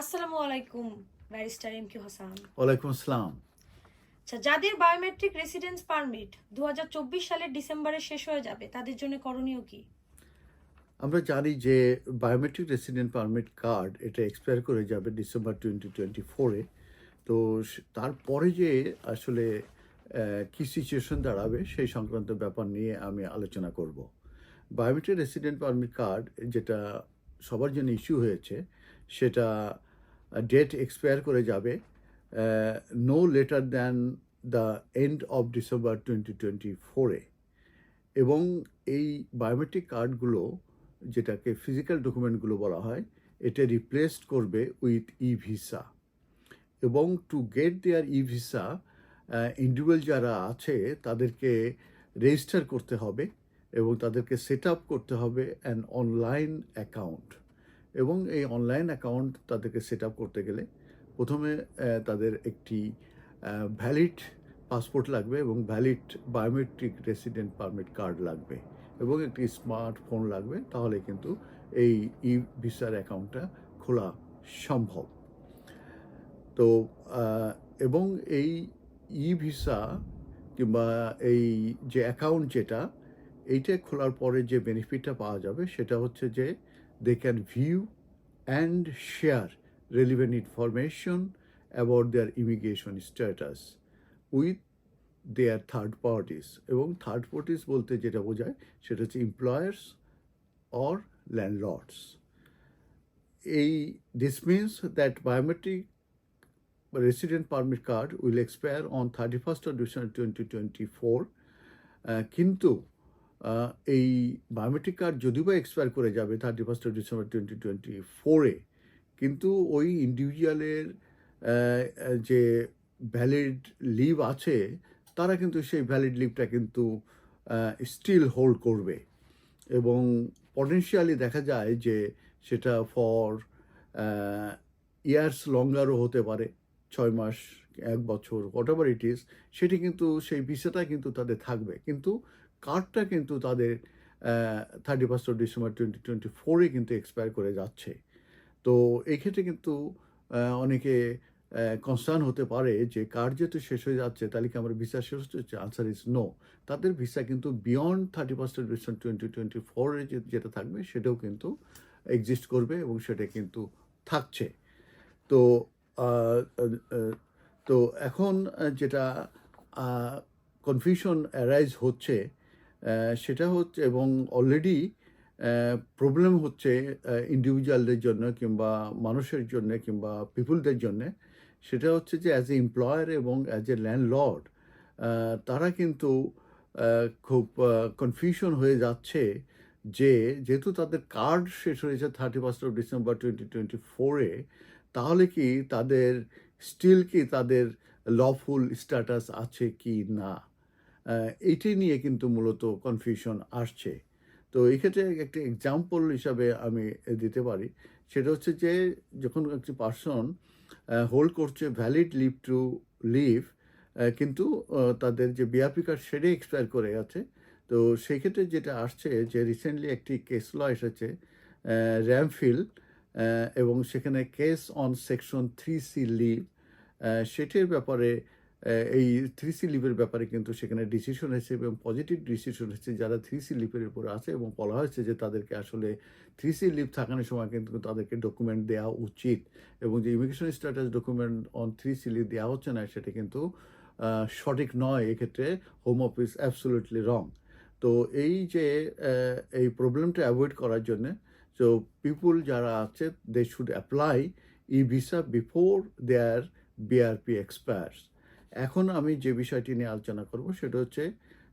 আসসালামু আলাইকুম barrister M Q Hasan. ওয়ালাইকুম আসসালাম। আচ্ছা যাদের বায়োমেট্রিক রেসিডেন্স পারমিট দু হাজার চব্বিশ সালের ডিসেম্বরে শেষ হয়ে যাবে তাদের জন্য করণীয় কি? আমরা জানি যে বায়োমেট্রিক রেসিডেন্ট পারমিট কার্ড এটা এক্সপায়ার করে যাবে ডিসেম্বর টোয়েন্টি টোয়েন্টি ফোরে তো তারপরে যে আসলে কি সিচুয়েশন দাঁড়াবে সেই সংক্রান্ত ব্যাপার নিয়ে আমি আলোচনা করব। বায়োমেট্রিক রেসিডেন্ট পারমিট কার্ড যেটা সবার জন্য ইস্যু হয়েছে সেটা ডেট এক্সপায়ার করে যাবে no later than the end of December twenty twenty ফোরে এবং এই বায়োমেট্রিক কার্ডগুলো যেটাকে ফিজিক্যাল ডকুমেন্টগুলো বলা হয় এটা রিপ্লেসড করবে উইথ ই ভিসা এবং to get their e visa individual যারা আছে তাদেরকে রেজিস্টার করতে হবে এবং তাদেরকে সেট আপ করতে হবে অ্যান অনলাইন অ্যাকাউন্ট এবং এই অনলাইন অ্যাকাউন্ট তাদেরকে সেট আপ করতে গেলে প্রথমে তাদের একটি ভ্যালিড পাসপোর্ট লাগবে এবং valid biometric resident permit card লাগবে এবং একটি স্মার্টফোন লাগবে। তাহলে কিন্তু এই ই ভিসার অ্যাকাউন্টটা খোলা সম্ভব। তো এবং এই ই ভিসা কিংবা এই যে অ্যাকাউন্ট যেটা, এইটা খোলার পরে যে বেনিফিটটা পাওয়া যাবে সেটা হচ্ছে যে they can view and share relevant information about their immigration status with their third parties এবং থার্ড পার্টিস বলতে যেটা বোঝায় সেটা হচ্ছে এমপ্লয়ার্স অর ল্যান্ডলর্ডস এই this means that biometric resident resident permit card will expire on 31st of December 2024 আহ, কিন্তু আহ, এই বায়োমেট্রিক কার্ড যদিও বা এক্সপায়ার করে যাবে thirty first December twenty twenty ফোরে কিন্তু ওই ইন্ডিভিজুয়ালের যে ভ্যালিড লিভ আছে, তারা কিন্তু সেই ভ্যালিড লিভটা কিন্তু স্টিল হোল্ড করবে। এবং পটেনশিয়ালি দেখা যায় যে সেটা ফর ইয়ার্স লঙ্গারও হতে পারে, ছয় মাস, এক বছর হোয়াট এভার ইট ইজ সেটি কিন্তু, সেই ভিসাটা কিন্তু তাদের থাকবে। কিন্তু কার্ডটা কিন্তু তাদের thirty first of December twenty twenty ফোরে কিন্তু এক্সপায়ার করে যাচ্ছে। তো এই ক্ষেত্রে কিন্তু অনেকে কনসার্ন হতে পারে যে কার্ড যেহেতু শেষ হয়ে যাচ্ছে, তাহলে কি আমার ভিসা শেষ হচ্ছে? আনসার ইজ নো তাদের ভিসা কিন্তু beyond thirty first of December twenty twenty ফোরে যেটা থাকবে, সেটাও কিন্তু এক্সিস্ট করবে এবং সেটা কিন্তু থাকছে। তো তো এখন যেটা কনফিউশন অ্যারাইজ হচ্ছে সেটা হচ্ছে এবং অলরেডি প্রবলেম হচ্ছে ইন্ডিভিজুয়ালদের জন্য কিংবা মানুষের জন্য কিংবা পিপুলদের জন্য। সেটা হচ্ছে যে অ্যাজ এ এমপ্লয়ার এবং অ্যাজ এ ল্যান্ডলর্ড তারা কিন্তু খুব কনফিউশন হয়ে যাচ্ছে যে যেহেতু তাদের কার্ড শেষ হয়েছে thirty first of December twenty twenty ফোরে তাহলে কি তাদের স্টিল কি তাদের লফুল স্ট্যাটাস আছে কি না? এইটি নিয়ে কিন্তু মূলত কনফিউশন আসছে। তো এই ক্ষেত্রে একটি এক্সাম্পল হিসাবে আমি দিতে পারি। সেটা হচ্ছে যে, যখন একটি পার্সন হোল্ড করছে ভ্যালিড লিভ টু লিভ কিন্তু তাদের যে বিআরপি কার্ড সেটাই এক্সপায়ার করে গেছে তো সেই ক্ষেত্রে যেটা আসছে যে রিসেন্টলি একটি কেস ল এসেছে র্যামফিল এবং সেখানে case on section three C leave সেটির ব্যাপারে এই থ্রি সি লিভের ব্যাপারে কিন্তু সেখানে ডিসিশন হয়েছে এবং পজিটিভ ডিসিশন হয়েছে যারা থ্রি সি লিভের উপর আছে এবং বলা হয়েছে যে তাদেরকে আসলে থ্রি সি লিভ থাকানোর সময় কিন্তু তাদেরকে ডকুমেন্ট দেওয়া উচিত এবং যে immigration status document on three C leave দেওয়া হচ্ছে না, সেটা কিন্তু সঠিক নয়। এক্ষেত্রে হোম অফিস অ্যাবসোলুটলি রং তো এই যে এই প্রবলেমটা অ্যাভয়েড করার জন্যে সো পিপুল যারা আছে they should apply e visa before their BRP expires এখন আমি যে বিষয়টি নিয়ে আলোচনা করব সেটা হচ্ছে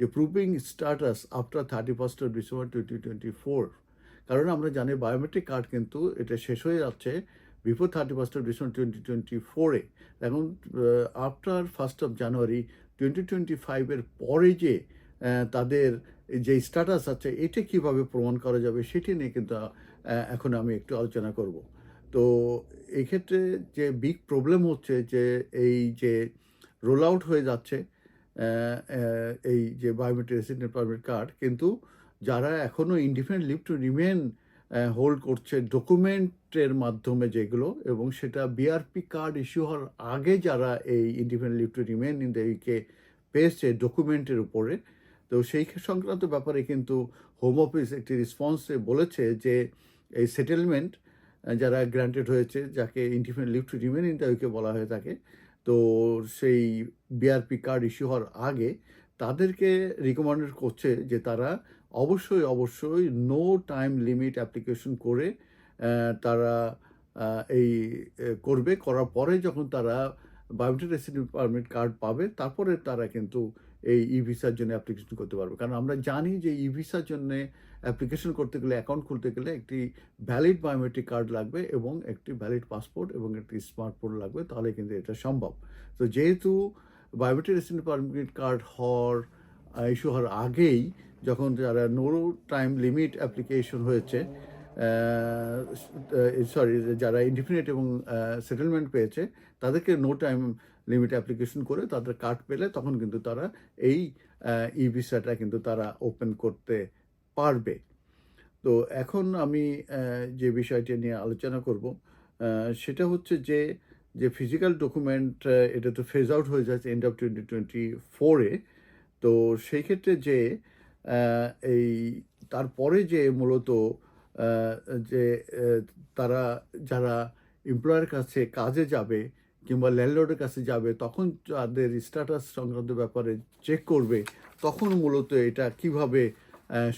যে proving status after thirty first of December twenty twenty four কারণ আমরা জানি বায়োমেট্রিক কার্ড কিন্তু এটা শেষ হয়ে যাচ্ছে before thirty first of December twenty twenty ফোরে এখন after first of January twenty twenty ফাইভের পরে যে তাদের যে স্ট্যাটাস আছে, এটা কীভাবে প্রমাণ করা যাবে সেটি নিয়ে কিন্তু এখন আমি একটু আলোচনা করব। তো এক্ষেত্রে যে বিগ প্রবলেম হচ্ছে যে এই যে রোল আউট হয়ে যাচ্ছে এই যে বায়োমেট্রিক রেসিডেন্ট পারমিট কার্ড কিন্তু যারা এখনও independent leave to remain hold করছে ডকুমেন্টের মাধ্যমে যেগুলো এবং সেটা বিআরপি কার্ড ইস্যু হওয়ার আগে যারা এই independent leave to remain in the পেয়েছে ডকুমেন্টের উপরে, তো সেই সংক্রান্ত ব্যাপারে কিন্তু হোম অফিস একটি রেসপন্সে বলেছে যে এই সেটেলমেন্ট যারা গ্রান্টেড হয়েছে, যাকে independent leave to remain in the বলা হয়ে থাকে তো সেই বিআরপি কার্ড ইস্যু হওয়ার আগে তাদেরকে রিকমেন্ডেড করছে যে তারা অবশ্যই অবশ্যই নো টাইম লিমিট অ্যাপ্লিকেশন করে তারা এই করবে। করার পরে যখন তারা বায়োমেট্রিক রেসিডেন্ট পারমিট কার্ড পাবে, তারপরে তারা কিন্তু এই ই ভিসার জন্য অ্যাপ্লিকেশন করতে পারবে। কারণ আমরা জানি যে ই ভিসার জন্য অ্যাপ্লিকেশন করতে গেলে অ্যাকাউন্ট খুলতে গেলে একটি ভ্যালিড বায়োমেট্রিক কার্ড লাগবে এবং একটি ভ্যালিড পাসপোর্ট এবং একটি স্মার্টফোন লাগবে, তাহলে কিন্তু এটা সম্ভব। তো যেহেতু বায়োমেট্রিক রেসিডেন্ট পারমিট কার্ড হওয়ার ইস্যু হওয়ার আগেই যখন যারা নো টাইম লিমিট অ্যাপ্লিকেশন হয়েছে সরি যারা ইনডিফিনিট এবং সেটেলমেন্ট পেয়েছে, তাদেরকে নো টাইম লিমিট অ্যাপ্লিকেশন করে তাদের কার্ড পেলে তখন কিন্তু তারা এই ই ভিসাটা কিন্তু তারা ওপেন করতে পারবে। তো এখন আমি যে বিষয়টি নিয়ে আলোচনা করব সেটা হচ্ছে যে যে ফিজিক্যাল ডকুমেন্ট এটা তো ফেজ আউট হয়ে যাচ্ছে এন্ড অফ টোয়েন্টি টোয়েন্টি ফোরে তো সেই ক্ষেত্রে যে এই, তারপরে যে মূলত যে তারা যারা এমপ্লয়ের কাছে কাজে যাবে কিংবা ল্যান্ডলোডের কাছে যাবে, তখন তাদের স্ট্যাটাস সংক্রান্ত ব্যাপারে চেক করবে, তখন মূলত এটা কীভাবে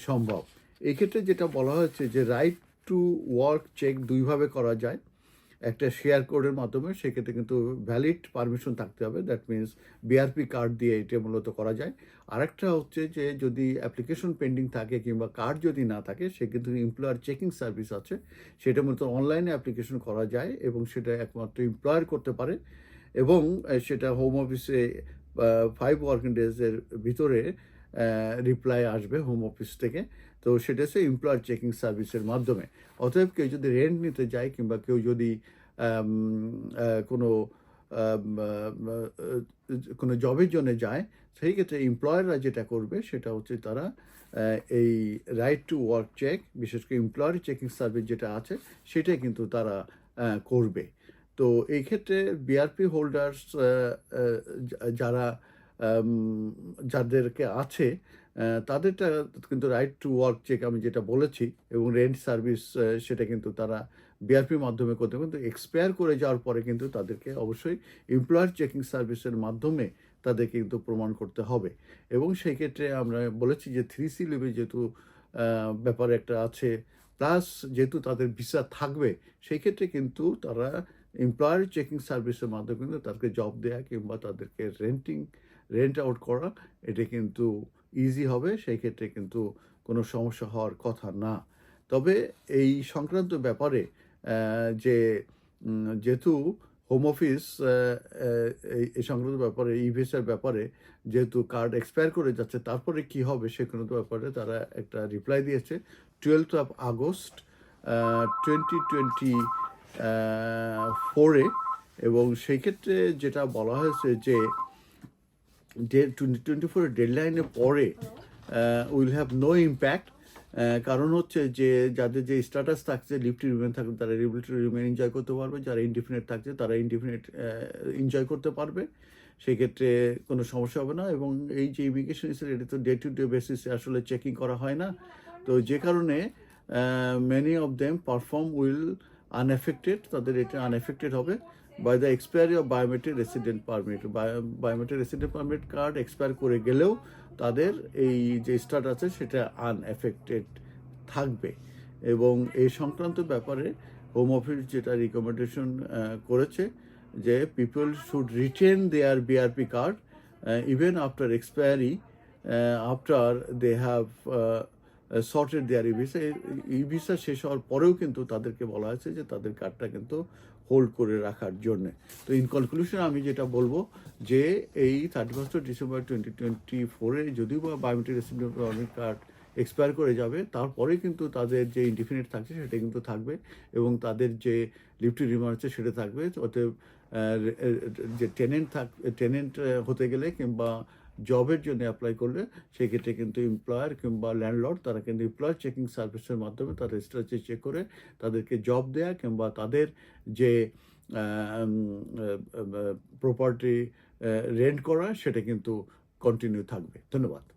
সম্ভব? এক্ষেত্রে যেটা বলা হয়েছে যে রাইট টু ওয়ার্ক চেক দুইভাবে করা যায়। একটা শেয়ার কোডের মাধ্যমে সেক্ষেত্রে কিন্তু ভ্যালিড পারমিশন থাকতে হবে। দ্যাট মিনস বিআরপি কার্ড দিয়ে এটা মূলত করা যায়। আরেকটা হচ্ছে যে যদি অ্যাপ্লিকেশন পেন্ডিং থাকে কিংবা কার্ড যদি না থাকে, সেক্ষেত্রে এমপ্লয়ার চেকিং সার্ভিস আছে। সেটা মূলত অনলাইনে অ্যাপ্লিকেশন করা যায় এবং সেটা একমাত্র এমপ্লয়ার করতে পারে এবং সেটা হোম অফিসে ফাইভ ওয়ার্কিং ডেজের ভিতরে রিপ্লাই আসবে হোম অফিস থেকে। তো সেটা হচ্ছে এমপ্লয়ার চেকিং সার্ভিসের মাধ্যমে। অতএব কেউ যদি রেন্ট নিতে যায় কিংবা কেউ যদি কোনো কোনো জবের জন্য যায়, সেই ক্ষেত্রে এমপ্লয়াররা যেটা করবে সেটা হচ্ছে তারা এই রাইট টু ওয়ার্ক চেক বিশেষ করে এমপ্লয়ার চেকিং সার্ভিস যেটা আছে, সেটাই কিন্তু তারা করবে। তো এই ক্ষেত্রে বিআরপি হোল্ডার্স যারা যাদেরকে আছে তাদেরটা কিন্তু রাইট টু ওয়ার্ক চেক আমি যেটা বলেছি এবং রেন্ট সার্ভিস সেটা কিন্তু তারা বিআরপির মাধ্যমে করতে কিন্তু এক্সপায়ার করে যাওয়ার পরে কিন্তু তাদেরকে অবশ্যই এমপ্লয়ার চেকিং সার্ভিসের মাধ্যমে তাদেরকে কিন্তু প্রমাণ করতে হবে। এবং সেই ক্ষেত্রে আমরা বলেছি যে থ্রি সি লিভে যেহেতু ব্যাপারে একটা আছে প্লাস যেহেতু তাদের ভিসা থাকবে, সেই ক্ষেত্রে কিন্তু তারা এমপ্লয়ার চেকিং সার্ভিসের মাধ্যমে কিন্তু তাদেরকে জব দেওয়া কিংবা তাদেরকে রেন্টিং রেন্ট আউট করা, এটা কিন্তু ইজি হবে, সেই ক্ষেত্রে কিন্তু কোনো সমস্যা হওয়ার কথা না। তবে এই সংক্রান্ত ব্যাপারে যে যেহেতু হোম অফিস এই- সংক্রান্ত ব্যাপারে ই ভিসার ব্যাপারে যেহেতু কার্ড এক্সপায়ার করে যাচ্ছে, তারপরে কি হবে সে সংক্রান্ত ব্যাপারে তারা একটা রিপ্লাই দিয়েছে। Twelfth of August twenty twenty ফোরে এবং সেই ক্ষেত্রে যেটা বলা হয়েছে যে টোয়েন্টি ফোরের ডেডলাইনের পরে উইল হ্যাভ নো ইম্প্যাক্ট কারণ হচ্ছে যে, যাদের যে স্ট্যাটাস থাকছে লিফটি রিমেন থাকবে, তারা লিফটি রিমেন এনজয় করতে পারবে, যারা ইনডিফিনিট থাকছে, তারা ইনডিফিনিট এনজয় করতে পারবে। সেক্ষেত্রে কোনো সমস্যা হবে না এবং এই যে ইমিগ্রেশন এটা তো ডে টু ডে বেসিসে আসলে চেকিং করা হয় না। তো যে কারণে many of them perform will unaffected তাদের এটা আনএফেক্টেড হবে। By the expiry of biometric resident permit biometric resident permit card expire করে গেলেও তাদের এই যে স্টার্ট আছে সেটা আনএফেক্টেড থাকবে। এবং এই সংক্রান্ত ব্যাপারে হোম অফিস যেটা রিকমেন্ডেশন করেছে যে people should retain their BRP card even after expiry after they have sorted their e visa e visa শেষ হওয়ার পরেও কিন্তু তাদেরকে বলা হয়েছে যে তাদের কার্ডটা কিন্তু হোল্ড করে রাখার জন্যে। তো ইন কনক্লুশন আমি যেটা বলব যে এই thirty first December twenty twenty ফোরে যদিও বা বায়োমেট্রিক রেসিডেন্ট কার্ড এক্সপায়ার করে যাবে, তারপরে কিন্তু তাদের যে ইনডিফিনিট থাকছে সেটা কিন্তু থাকবে এবং তাদের যে লিফটি রিমার আছে সেটা থাকবে। অতএব যে টেনেন্ট থাক টেনেন্ট হতে গেলে কিংবা জবের জন্য অ্যাপ্লাই করলে সেক্ষেত্রে কিন্তু এমপ্লয়ার কিংবা ল্যান্ডলর্ড তারা কিন্তু এমপ্লয়ার চেকিং সার্ভিসের মাধ্যমে তাদের স্ট্রাকচার চেক করে তাদেরকে জব দেয়া কিংবা তাদের যে প্রপার্টি রেন্ট করা সেটা কিন্তু কন্টিনিউ থাকবে। ধন্যবাদ।